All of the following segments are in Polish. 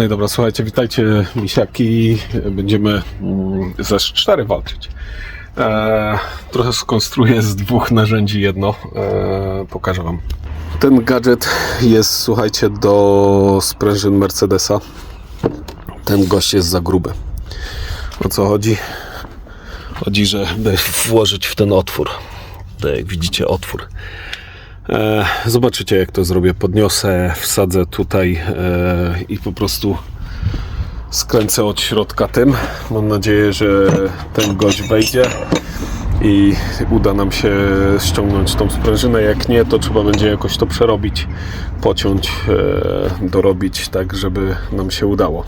No i dobra, słuchajcie, witajcie misiaki. Będziemy mm, ze cztery walczyć. E, trochę skonstruuję z dwóch narzędzi jedno. E, pokażę wam. Ten gadżet jest, słuchajcie, do sprężyn Mercedesa. Ten gość jest za gruby. O co chodzi? Chodzi, żeby włożyć w ten otwór. Tak jak widzicie, otwór. E, Zobaczycie, jak to zrobię. Podniosę, wsadzę tutaj e, i po prostu skręcę od środka tym. Mam nadzieję, że ten gość wejdzie i uda nam się ściągnąć tą sprężynę. Jak nie, to trzeba będzie jakoś to przerobić, pociąć, e, dorobić, tak żeby nam się udało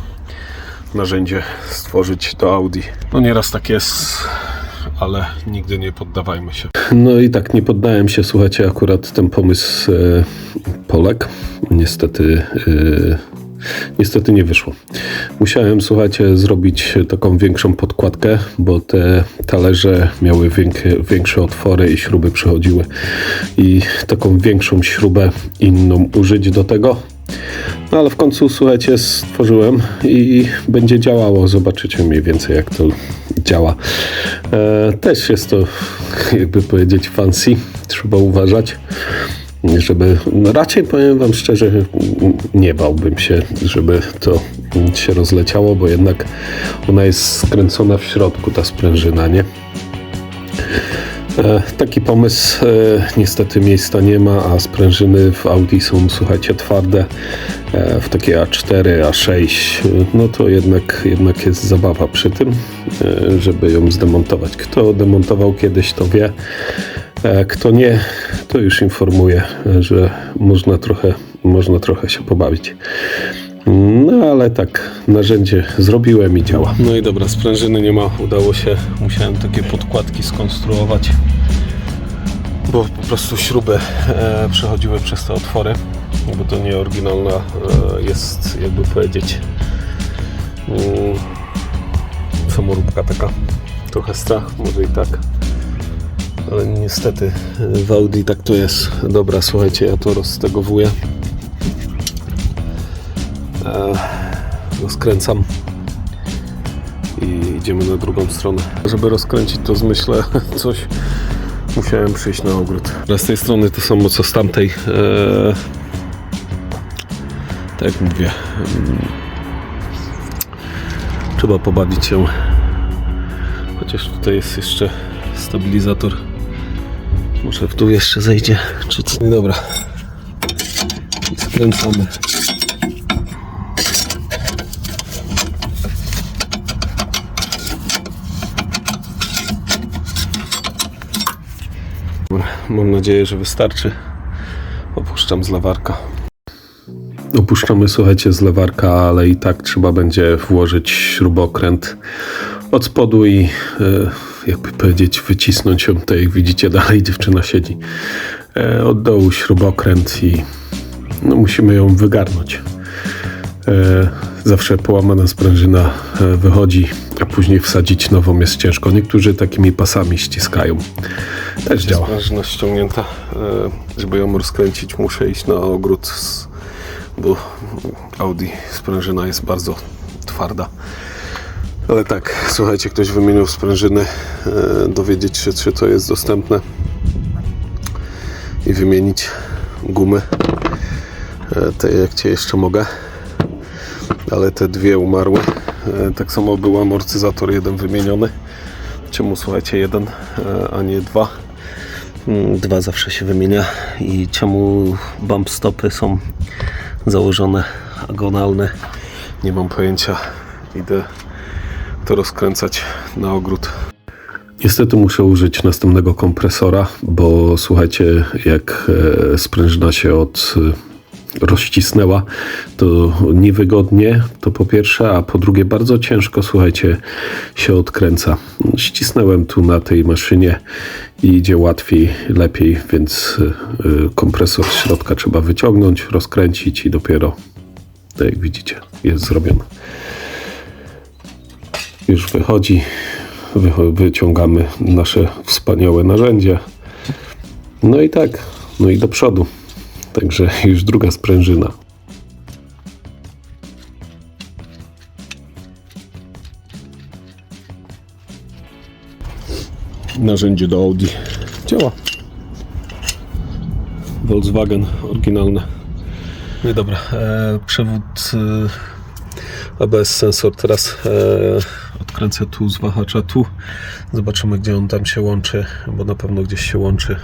narzędzie stworzyć do Audi. No nieraz tak jest, ale nigdy nie poddawajmy się. No i tak nie poddałem się, słuchajcie, akurat ten pomysł e, Polek. Niestety e, Niestety nie wyszło. Musiałem, słuchajcie, zrobić taką większą podkładkę, bo te talerze miały większe, otwory i śruby przechodziły. I taką większą śrubę inną użyć do tego. No ale w końcu, słuchajcie, stworzyłem i będzie działało. Zobaczycie mniej więcej, jak to działa. E, też jest to, jakby powiedzieć, fancy. Trzeba uważać żeby no raczej powiem Wam szczerze, nie bałbym się, żeby to się rozleciało, bo jednak ona jest skręcona w środku, ta sprężyna, nie? E, Taki pomysł, e, niestety miejsca nie ma, a sprężyny w Audi są, słuchajcie, twarde. E, W takie A4, A6, e, no to jednak, jednak jest zabawa przy tym, żeby ją zdemontować. Kto demontował kiedyś, to wie. Kto nie, to już informuję, e, że można trochę, można trochę się pobawić. No ale tak, narzędzie zrobiłem i działa. No i dobra, sprężyny nie ma, udało się. Musiałem takie podkładki skonstruować, bo po prostu śruby e, przechodziły przez te otwory, bo to nie oryginalna e, jest, jakby powiedzieć, mm, samoróbka taka. Trochę strach, może i tak. Ale niestety y, w Audi tak to jest. Dobra, słuchajcie, ja to roztegowuję. E, rozkręcam i idziemy na drugą stronę. Żeby rozkręcić to zmyślę coś, musiałem przyjść na ogród. Z tej strony to samo co z tamtej. E, tak mówię, mm, trzeba pobawić się. Chociaż tutaj jest jeszcze stabilizator. Może w jeszcze zejdzie, czy co? No dobra. Skręcamy. Dobra, mam nadzieję, że wystarczy. Opuszczam z lewarka. Opuszczamy, słuchajcie, z lewarka, ale i tak trzeba będzie włożyć śrubokręt od spodu i e, jakby powiedzieć, wycisnąć ją. Tutaj jak widzicie, dalej dziewczyna siedzi. E, od dołu śrubokręt i no, musimy ją wygarnąć. E, zawsze połamana sprężyna wychodzi, a później wsadzić nową jest ciężko. Niektórzy takimi pasami ściskają. Też działa. Sprężyna ściągnięta. E, żeby ją rozkręcić, muszę iść na ogród, bo Audi sprężyna jest bardzo twarda. Ale tak, słuchajcie, ktoś wymienił sprężyny, e, dowiedzieć się, czy to jest dostępne i wymienić gumy. E, te jak cię jeszcze mogę, ale te dwie umarły. E, tak samo był amortyzator jeden wymieniony. Czemu słuchajcie, jeden, e, a nie dwa? Mm, Dwa zawsze się wymienia. I czemu bump stopy są założone agonalne? Nie mam pojęcia. Idę to rozkręcać na ogród. Niestety muszę użyć następnego kompresora, bo słuchajcie, jak e, sprężyna się od rozcisnęła, to niewygodnie, to po pierwsze, a po drugie bardzo ciężko, słuchajcie, się odkręca. Ścisnąłem tu na tej maszynie i idzie łatwiej, lepiej, więc e, kompresor z środka trzeba wyciągnąć, rozkręcić i dopiero, tak jak widzicie, jest zrobione już wychodzi. Wycho- Wyciągamy nasze wspaniałe narzędzie. No i tak, no i do przodu. Także już druga sprężyna. Narzędzie do Audi. Działa. Volkswagen oryginalne. No i dobra, e, przewód e, ABS sensor teraz e, odkręcę tu z wahacza tu. Zobaczymy gdzie on tam się łączy, bo na pewno gdzieś się łączy.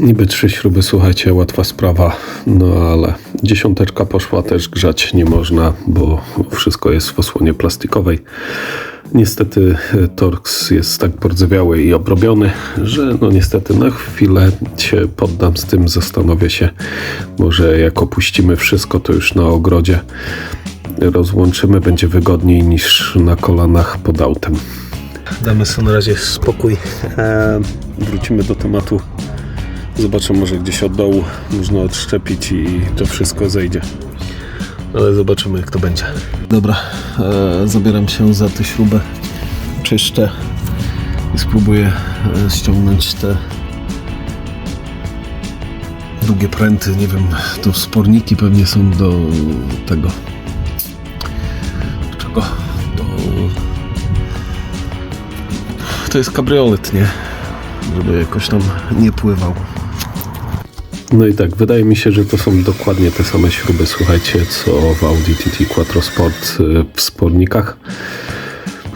Niby trzy śruby, słuchajcie, łatwa sprawa, no ale dziesiąteczka poszła też grzać nie można, bo wszystko jest w osłonie plastikowej. Niestety e, Torx jest tak pordzewiały i obrobiony, że no niestety na chwilę się poddam z tym, zastanowię się, może jak opuścimy wszystko, to już na ogrodzie rozłączymy, będzie wygodniej niż na kolanach pod autem. Damy sobie na razie spokój. Eee, wrócimy do tematu. Zobaczę, może gdzieś od dołu można odszczepić i to wszystko zejdzie. Ale zobaczymy, jak to będzie. Dobra, e, zabieram się za tę śrubę. Czyszczę i spróbuję e, ściągnąć te długie pręty. Nie wiem, to sporniki pewnie są do tego. Do czego? Do... To jest kabriolet, nie? Żeby jakoś tam nie pływał. No i tak, wydaje mi się, że to są dokładnie te same śruby, słuchajcie, co w Audi TT Quattro Sport y, w spornikach.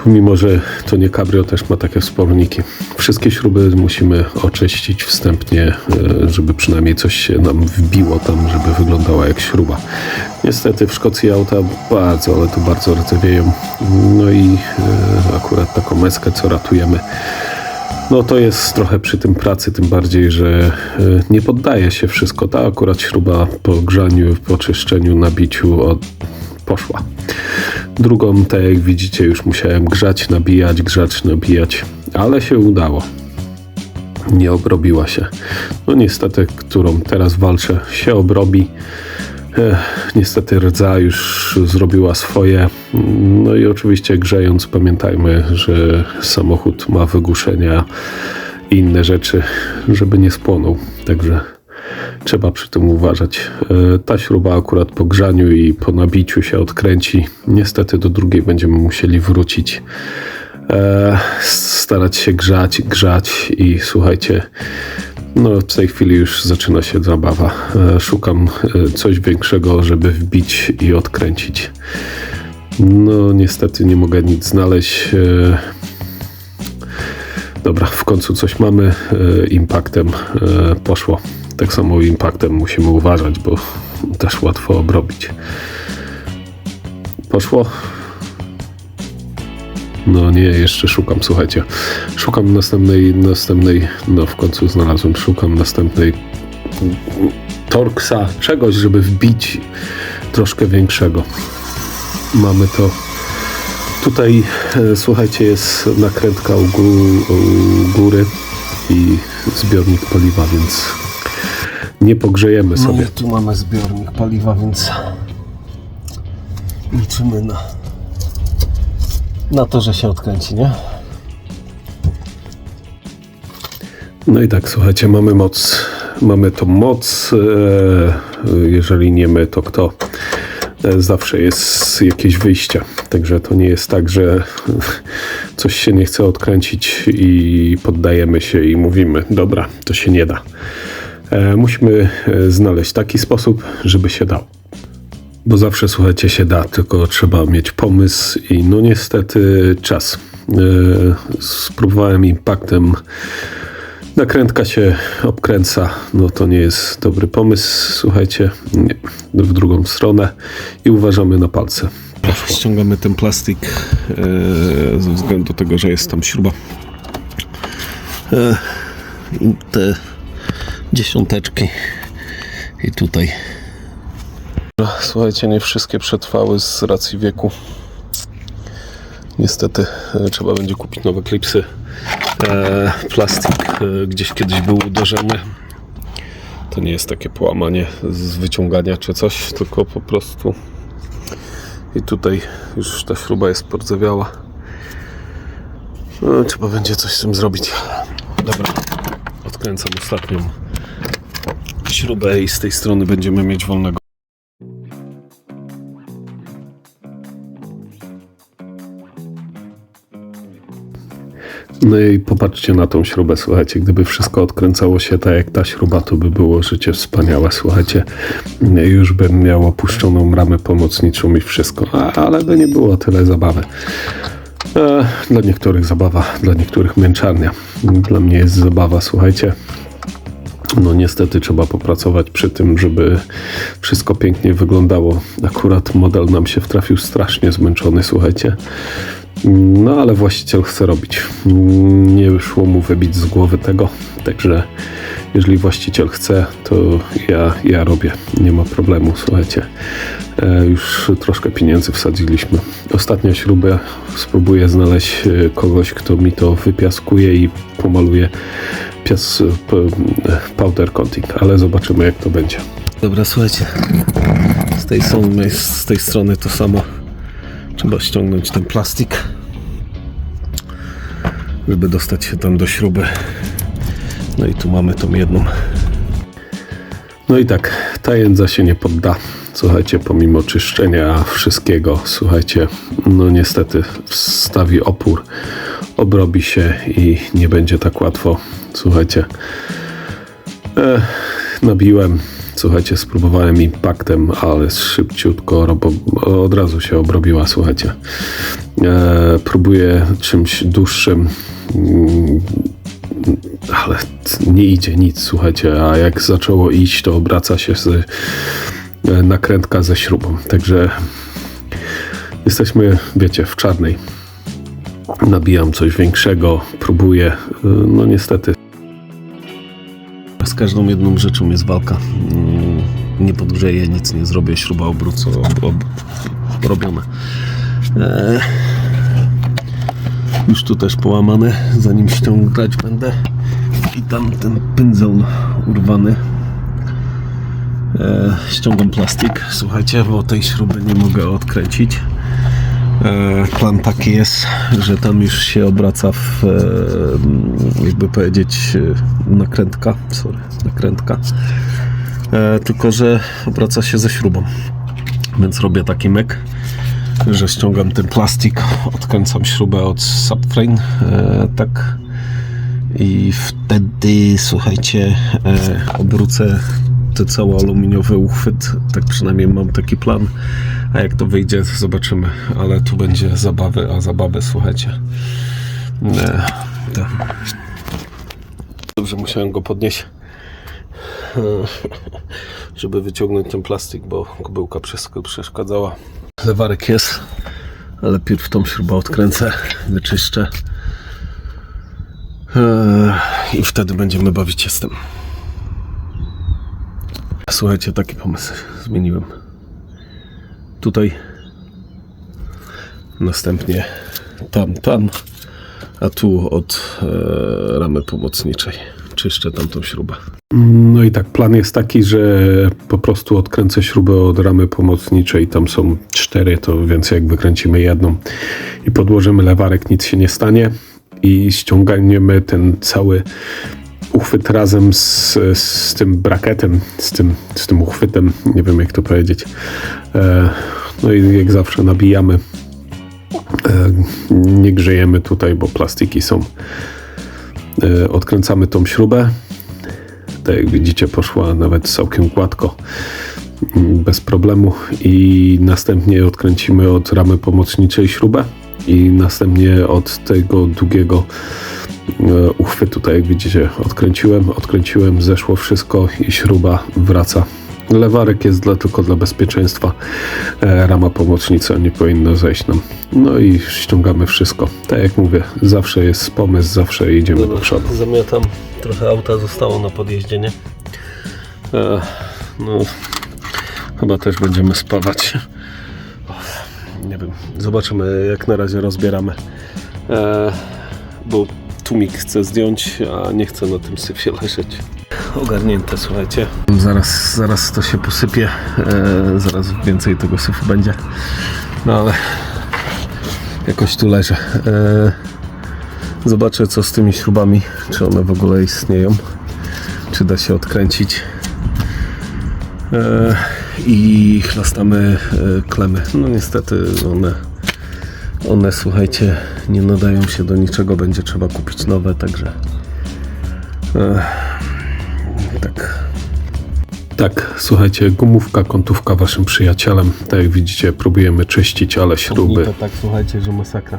Mimo, że to nie cabrio, też ma takie sporniki. Wszystkie śruby musimy oczyścić wstępnie, y, żeby przynajmniej coś się nam wbiło tam, żeby wyglądała jak śruba. Niestety w Szkocji auta bardzo, ale to bardzo rdzewieją. No i y, akurat taką meskę, co ratujemy, no to jest trochę przy tym pracy, tym bardziej, że y, nie poddaje się wszystko. Ta akurat śruba po grzaniu, po czyszczeniu, nabiciu od... poszła. Drugą, tak jak widzicie, już musiałem grzać, nabijać, grzać, nabijać, ale się udało. Nie obrobiła się. No niestety, którą teraz walczę, się obrobi. Ech, niestety rdza już zrobiła swoje. No i oczywiście grzejąc pamiętajmy, że samochód ma wygłuszenia i inne rzeczy, żeby nie spłonął. Także trzeba przy tym uważać. E, Ta śruba akurat po grzaniu i po nabiciu się odkręci. Niestety do drugiej będziemy musieli wrócić. E, starać się grzać, grzać i słuchajcie, no w tej chwili już zaczyna się zabawa. E, Szukam e, coś większego, żeby wbić i odkręcić. No niestety nie mogę nic znaleźć. E, Dobra, w końcu coś mamy. Impaktem poszło. Tak samo impaktem musimy uważać, bo też łatwo obrobić. Poszło. No nie, jeszcze szukam, słuchajcie. Szukam następnej, następnej, no w końcu znalazłem, szukam następnej Torksa, czegoś, żeby wbić troszkę większego. Mamy to. Tutaj, e, słuchajcie, jest nakrętka u, gó- u góry i zbiornik paliwa, więc nie pogrzejemy sobie. tu mamy zbiornik paliwa, więc liczymy na na to, że się odkręci, nie? No i tak, słuchajcie, mamy moc. Mamy tą moc. e, Jeżeli nie my, to kto? E, Zawsze jest jakieś wyjście. Także to nie jest tak, że coś się nie chce odkręcić i poddajemy się i mówimy, dobra, to się nie da. E, Musimy znaleźć taki sposób, żeby się dało. Bo zawsze, słuchajcie, się da, tylko trzeba mieć pomysł i no niestety czas. Yy, spróbowałem impaktem. Nakrętka się obkręca, no to nie jest dobry pomysł, słuchajcie, nie, w drugą stronę i uważamy na palce. Ściągamy ten plastik yy, ze względu tego, że jest tam śruba. I te dziesiąteczki i tutaj Słuchajcie, nie wszystkie przetrwały z racji wieku. Niestety e, trzeba będzie kupić nowe klipsy. E, plastik e, gdzieś kiedyś był uderzony. To nie jest takie połamanie z wyciągania czy coś, tylko po prostu. I tutaj już ta śruba jest pordzewiała. No, trzeba będzie coś z tym zrobić. Dobra, odkręcam ostatnią śrubę i z tej strony będziemy mieć wolnego. No i popatrzcie na tą śrubę, słuchajcie, gdyby wszystko odkręcało się tak jak ta śruba, to by było życie wspaniałe, słuchajcie. Już bym miał opuszczoną ramę pomocniczą i wszystko, ale by nie było tyle zabawy. E, Dla niektórych zabawa, dla niektórych męczarnia. Dla mnie jest zabawa, słuchajcie. No niestety trzeba popracować przy tym, żeby wszystko pięknie wyglądało. Akurat model nam się wtrafił strasznie zmęczony, słuchajcie. No ale właściciel chce robić. Nie wyszło mu wybić z głowy tego, także jeżeli właściciel chce, to ja, ja robię. Nie ma problemu, słuchajcie. E, Już troszkę pieniędzy wsadziliśmy. Ostatnia śrubę spróbuję znaleźć e, kogoś, kto mi to wypiaskuje i pomaluje pias, p, powder coating, ale zobaczymy jak to będzie. Dobra, słuchajcie. Z tej strony, z tej strony to samo. Trzeba ściągnąć ten plastik, żeby dostać się tam do śruby. No i tu mamy tą jedną. No i tak, ta jędza się nie podda. Słuchajcie, pomimo czyszczenia wszystkiego, słuchajcie, no niestety wstawi opór, obrobi się i nie będzie tak łatwo. Słuchajcie, e, nabiłem, słuchajcie, spróbowałem impaktem, ale szybciutko robo, od razu się obrobiła, słuchajcie. E, próbuję czymś dłuższym, mm, ale nie idzie nic, słuchajcie, a jak zaczęło iść, to obraca się z, e, nakrętka ze śrubą, także jesteśmy, wiecie, w czarnej. Nabijam coś większego, próbuję, e, no niestety. Każdą jedną rzeczą jest walka. Mm, Nie podgrzeję, nic nie zrobię, śruba obrócę, ob, ob, robione. E, już tu też połamane, zanim ściągać będę. I tam ten pędzel urwany. E, ściągam plastik, słuchajcie, bo tej śruby nie mogę odkręcić. E, plan taki jest, że tam już się obraca w, e, jakby powiedzieć, e, nakrętka, sorry, nakrętka. Tylko, że obraca się ze śrubą. Więc robię taki myk, że ściągam ten plastik, odkręcam śrubę od subframe, tak. I wtedy, słuchajcie, obrócę ten cały aluminiowy uchwyt. Tak przynajmniej mam taki plan. A jak to wyjdzie, zobaczymy. Ale tu będzie zabawy, a zabawy, słuchajcie. E, to. Dobrze, musiałem go podnieść, e, żeby wyciągnąć ten plastik, bo przes- przeszkadzała. Lewarek jest, ale pierw tą śrubę odkręcę, wyczyszczę. E, I wtedy będziemy bawić się z tym. Słuchajcie, taki pomysł zmieniłem. Tutaj, następnie tam, tam, a tu od e, ramy pomocniczej. Czyszczę tamtą śrubę. No i tak, plan jest taki, że po prostu odkręcę śrubę od ramy pomocniczej. Tam są cztery, to więc jak wykręcimy jedną i podłożymy lewarek, nic się nie stanie. I ściągniemy ten cały uchwyt razem z, z tym brakietem, z tym, z tym uchwytem, nie wiem jak to powiedzieć. E, no i jak zawsze nabijamy. E, nie grzejemy tutaj, bo plastiki są. E, odkręcamy tą śrubę. Tak jak widzicie, poszła nawet całkiem gładko, bez problemu. I następnie odkręcimy od ramy pomocniczej śrubę i następnie od tego długiego uchwytu, tak jak widzicie, odkręciłem, odkręciłem, zeszło wszystko i śruba wraca. Lewarek jest dla, tylko dla bezpieczeństwa. E, rama pomocnica nie powinna zejść nam. No i ściągamy wszystko. Tak jak mówię, zawsze jest pomysł, zawsze idziemy do przodu. Zamiatam. Trochę auta zostało na podjeździe, nie? E, no, chyba też będziemy spawać. Nie wiem, zobaczymy jak na razie rozbieramy. E, bo tłumik chcę zdjąć, a nie chcę na tym syfie leżeć. Ogarnięte, słuchajcie. Zaraz, zaraz to się posypie. E, zaraz więcej tego syfu będzie. No ale jakoś tu leży. E, zobaczę co z tymi śrubami, czy one w ogóle istnieją. Czy da się odkręcić. E, I chlastamy e, klemy. No niestety one One, słuchajcie, nie nadają się do niczego, będzie trzeba kupić nowe, także. E, tak. Tak, słuchajcie, gumówka, kątówka waszym przyjacielem. Tak jak widzicie, próbujemy czyścić, ale śruby. To tak, słuchajcie, że masakra.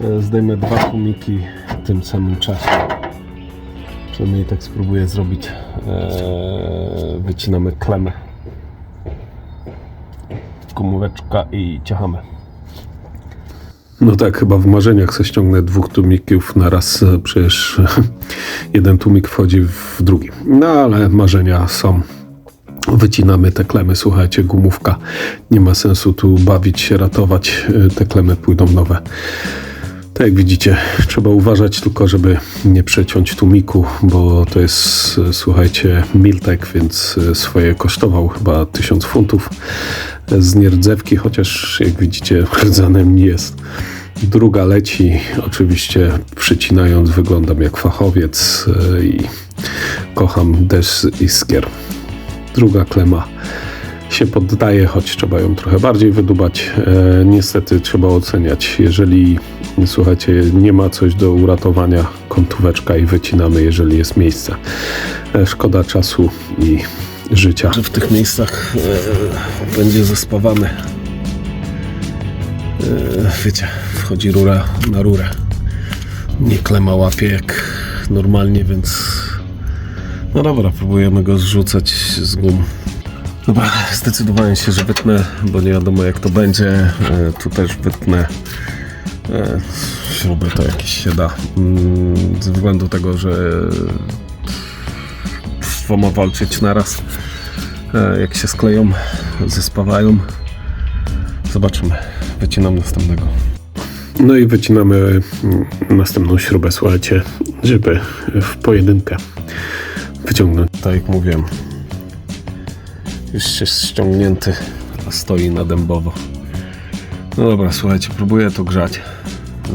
E, Zdejmę dwa tłumiki w tym samym czasie. Przynajmniej tak spróbuję zrobić. Eee, wycinamy klemę. Gumóweczka i ciachamy. No tak, chyba w marzeniach sobie ściągnę dwóch tłumików na raz, e, przecież jeden tłumik wchodzi w drugi. No ale marzenia są. Wycinamy te klemy, słuchajcie, gumówka. Nie ma sensu tu bawić się, ratować. E, Te klemy pójdą nowe. Tak jak widzicie, trzeba uważać tylko, żeby nie przeciąć tłumiku, bo to jest, słuchajcie, Miltek, więc e, swoje kosztował chyba 1000 funtów z nierdzewki, chociaż jak widzicie, rdzanem nie jest. Druga leci, oczywiście przycinając wyglądam jak fachowiec e, i kocham deszcz iskier. Druga klema się poddaje, choć trzeba ją trochę bardziej wydubać. E, niestety trzeba oceniać, jeżeli słuchajcie, nie ma coś do uratowania, kątóweczka i wycinamy, jeżeli jest miejsce. E, szkoda czasu i życia. Że w tych miejscach e, będzie zespawane. E, wiecie, wchodzi rura na rurę. Nie klema łapie jak normalnie, więc no dobra, próbujemy go zrzucać z gum. Dobra, zdecydowałem się, że wytnę, bo nie wiadomo jak to będzie. E, Tu też wytnę śruby, to jakieś się da. Mm, Ze względu tego, że z dwoma walczyć naraz. E, Jak się skleją, zespawają. Zobaczymy. Wycinam następnego. No i wycinamy mm, następną śrubę, słuchajcie, żeby w pojedynkę wyciągnąć. Tak jak mówiłem, już jest ściągnięty, a stoi na dębowo. No dobra, słuchajcie, próbuję to grzać.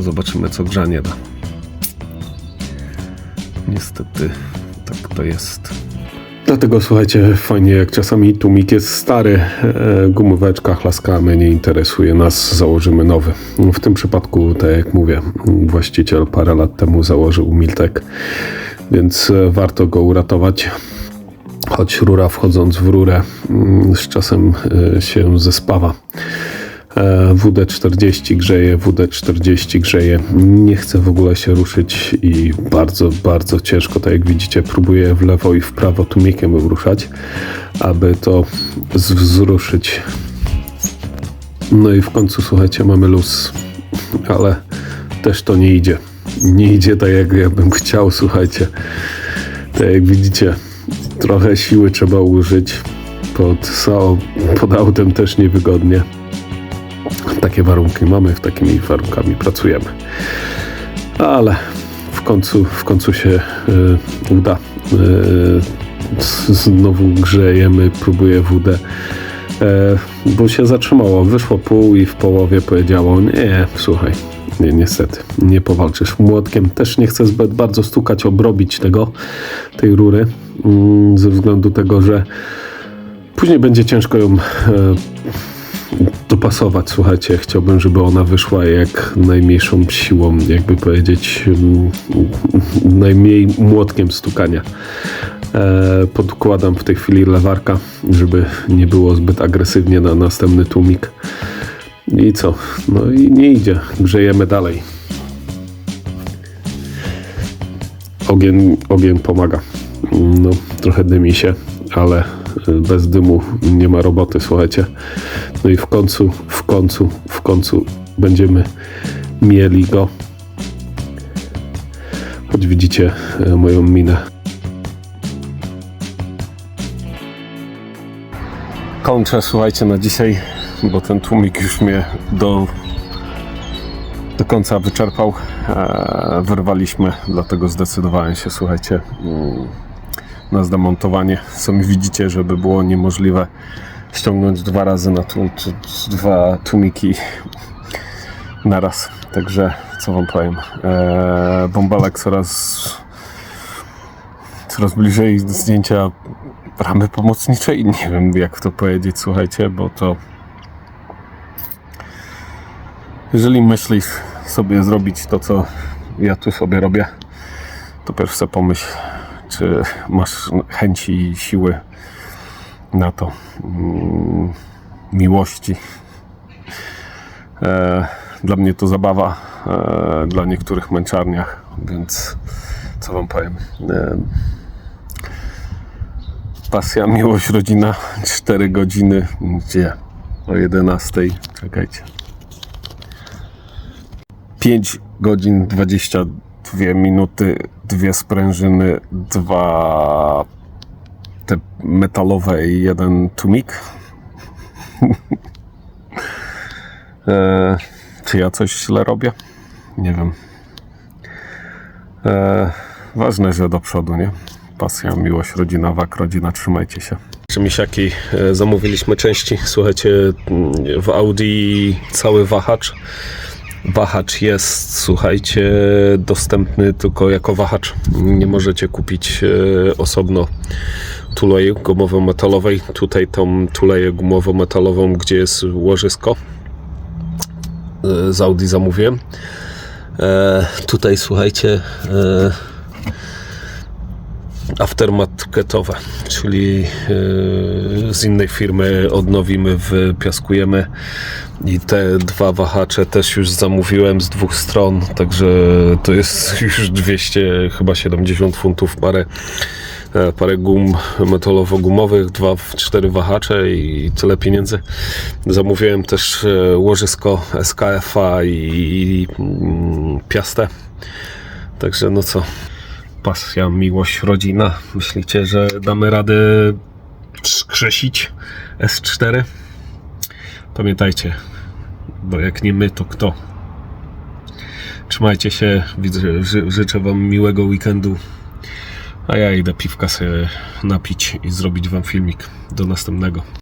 Zobaczymy, co grzanie da. Niestety, tak to jest. Dlatego słuchajcie, fajnie jak czasami tłumik jest stary, e, gumóweczka, chlaska mnie nie interesuje nas, założymy nowy. W tym przypadku, tak jak mówię, właściciel parę lat temu założył Miltek, więc e, warto go uratować choć rura wchodząc w rurę mm, z czasem e, się zespawa. E, WD-40 grzeje, WD-40 grzeje. Nie chcę w ogóle się ruszyć i bardzo, bardzo ciężko, tak jak widzicie, próbuję w lewo i w prawo tłumikiem ruszać, aby to z- wzruszyć. No i w końcu, słuchajcie, mamy luz, ale też to nie idzie. Nie idzie tak, jak ja bym chciał, słuchajcie. Tak jak widzicie, trochę siły trzeba użyć. Pod, pod autem też niewygodnie. Takie warunki mamy, w takimi warunkami pracujemy. Ale w końcu, w końcu się y, uda. Y, znowu grzejemy, próbuję WD. E, bo się zatrzymało. Wyszło pół i w połowie powiedziało: Nie, słuchaj, nie, niestety, nie powalczysz młotkiem. Też nie chcę zbyt bardzo stukać, obrobić tego, tej rury, mm, ze względu tego, że później będzie ciężko ją e, dopasować. Słuchajcie, chciałbym, żeby ona wyszła jak najmniejszą siłą, jakby powiedzieć, mm, najmniej młotkiem stukania. E, podkładam w tej chwili lewarka, żeby nie było zbyt agresywnie na następny tłumik. I co? No i nie idzie. Grzejemy dalej. Ogień, ogień pomaga. No, trochę dymi się, ale bez dymu nie ma roboty, słuchajcie. No i w końcu, w końcu, w końcu będziemy mieli go. Choć widzicie y, moją minę. Kończę, słuchajcie, na dzisiaj, bo ten tłumik już mnie do, do końca wyczerpał. E, wyrwaliśmy, dlatego zdecydowałem się, słuchajcie, mm, na zdemontowanie. Sami widzicie, żeby było niemożliwe ściągnąć dwa razy na tłum, tu, dwa tłumiki naraz. Także co wam powiem, e, bąbelek coraz coraz bliżej zdjęcia ramy pomocniczej. Nie wiem jak to powiedzieć, słuchajcie, bo to Jeżeli myślisz sobie zrobić to, co ja tu sobie robię, to pierwsze pomyśl, czy masz chęci i siły na to. Mm, miłości. E, dla mnie to zabawa, e, dla niektórych męczarniach, więc co wam powiem. E, pasja, miłość, rodzina, 4 godziny, gdzie? O 11, czekajcie. 5 godzin 22 minuty, dwie sprężyny, dwa te metalowe i jeden tumik. e, czy ja coś źle robię? Nie wiem. E, ważne, że do przodu, nie? Pasja, miłość, rodzina, wak, rodzina, trzymajcie się. Misiaki, e, zamówiliśmy części. Słuchajcie, w Audi cały wahacz. Wahacz jest, słuchajcie, dostępny tylko jako wahacz. Nie możecie kupić e, osobno tuleju gumowo-metalowej. Tutaj tą tuleję gumowo-metalową, gdzie jest łożysko. E, Z Audi zamówiłem. E, tutaj słuchajcie, aftermarketowe, czyli e, z innej firmy odnowimy, wypiaskujemy i te dwa wahacze też już zamówiłem z dwóch stron, także to jest już 200, chyba 70 funtów parę e, parę gum metalowo-gumowych, dwa, cztery wahacze i tyle pieniędzy. Zamówiłem też e, łożysko SKF-a i, i mm, piastę. Także no co, pasja, miłość, rodzina. Myślicie, że damy radę skrzesić S4? Pamiętajcie, bo jak nie my, to kto? Trzymajcie się, życzę Wam miłego weekendu. A ja idę piwka sobie napić i zrobić Wam filmik. Do następnego.